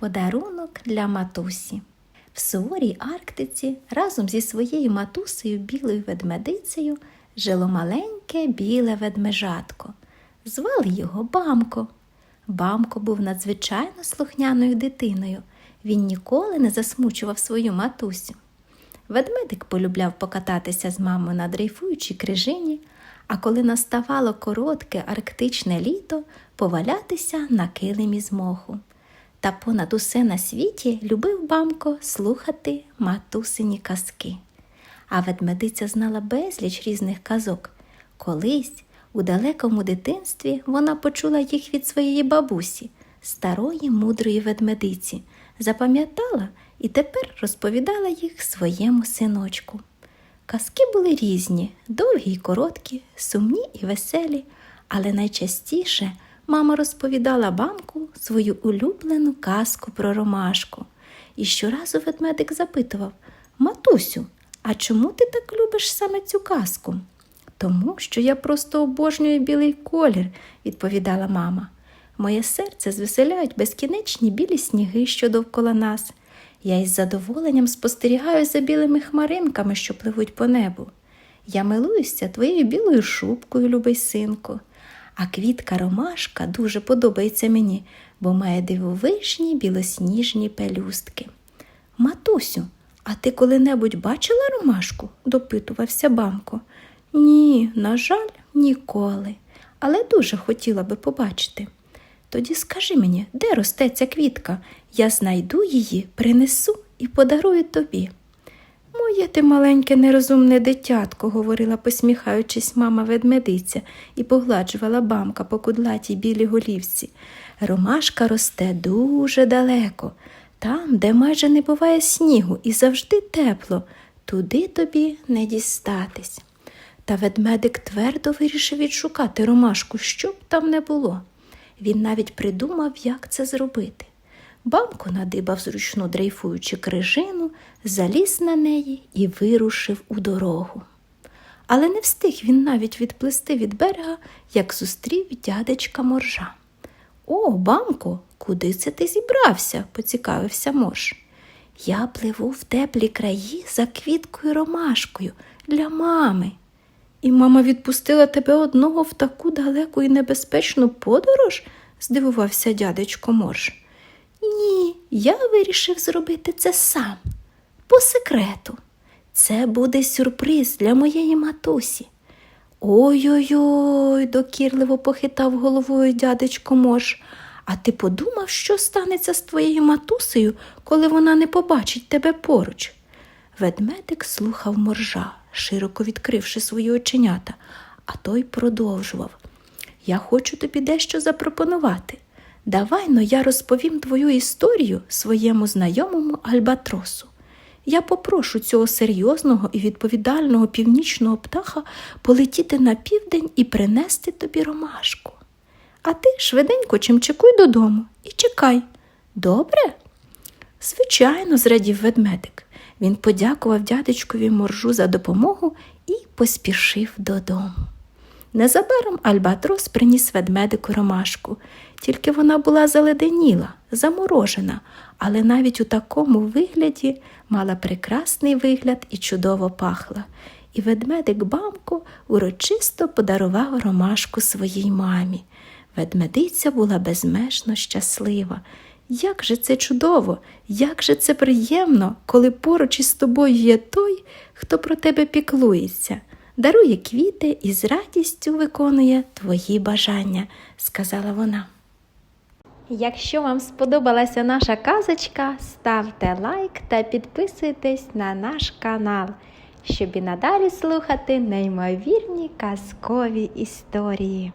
Подарунок для матусі. В суворій Арктиці разом зі своєю матусею білою ведмедицею жило маленьке біле ведмежатко. Звали його Бамко. Бамко був надзвичайно слухняною дитиною. Він ніколи не засмучував свою матусю. Ведмедик полюбляв покататися з мамою на дрейфуючій крижині, а коли наставало коротке арктичне літо, повалятися на килимі з моху. Та понад усе на світі любив бамко слухати матусині казки. А ведмедиця знала безліч різних казок. Колись, у далекому дитинстві, вона почула їх від своєї бабусі, старої мудрої ведмедиці, запам'ятала і тепер розповідала їх своєму синочку. Казки були різні, довгі й короткі, сумні і веселі, але найчастіше мама розповідала бамку свою улюблену казку про ромашку. І щоразу ведмедик запитував Матусю, а чому ти так любиш саме цю казку? Тому що я просто обожнюю білий колір, відповідала мама. Моє серце звеселяють безкінечні білі сніги, що довкола нас. Я із задоволенням спостерігаю за білими хмаринками, що пливуть по небу. Я милуюся твоєю білою шубкою, любий синку. А квітка ромашка дуже подобається мені, бо має дивовижні білосніжні пелюстки. Матусю, а ти коли-небудь бачила ромашку? допитувався бамко. Ні, на жаль, ніколи, але дуже хотіла би побачити. Тоді скажи мені, де росте ця квітка? Я знайду її, принесу і подарую тобі. Моє ти маленьке нерозумне дитятко, говорила, посміхаючись, мама ведмедиця і погладжувала бамка по кудлатій білій голівці. Ромашка росте дуже далеко, там, де майже не буває снігу і завжди тепло, туди тобі не дістатись. Та ведмедик твердо вирішив відшукати ромашку, що б там не було. Він навіть придумав, як це зробити. Бамко надибав зручну дрейфуючу крижину, заліз на неї і вирушив у дорогу. Але не встиг він навіть відплисти від берега, як зустрів дядечка моржа. О, бамко, куди це ти зібрався? поцікавився морж. Я пливу в теплі краї за квіткою ромашкою для мами. І мама відпустила тебе одного в таку далеку і небезпечну подорож? здивувався дядечко Морж. Я вирішив зробити це сам, по секрету. Це буде сюрприз для моєї матусі. Ой-ой-ой, докірливо похитав головою дядечко Морж. А ти подумав, що станеться з твоєю матусею, коли вона не побачить тебе поруч? Ведмедик слухав моржа, широко відкривши свої оченята, а той продовжував. Я хочу тобі дещо запропонувати. Давай но я розповім твою історію своєму знайомому Альбатросу. Я попрошу цього серйозного і відповідального північного птаха полетіти на південь і принести тобі ромашку. А ти швиденько чимчикуй додому і чекай. Добре? Звичайно, зрадів ведмедик. Він подякував дядечкові моржу за допомогу і поспішив додому. Незабаром Альбатрос приніс ведмедику ромашку, тільки вона була заледеніла, заморожена, але навіть у такому вигляді мала прекрасний вигляд і чудово пахла. І ведмедик Бамко урочисто подарував ромашку своїй мамі. Ведмедиця була безмежно щаслива. Як же це чудово, як же це приємно, коли поруч із тобою є той, хто про тебе піклується, дарує квіти і з радістю виконує твої бажання, сказала вона. Якщо вам сподобалася наша казочка, ставте лайк та підписуйтесь на наш канал, щоб і надалі слухати неймовірні казкові історії.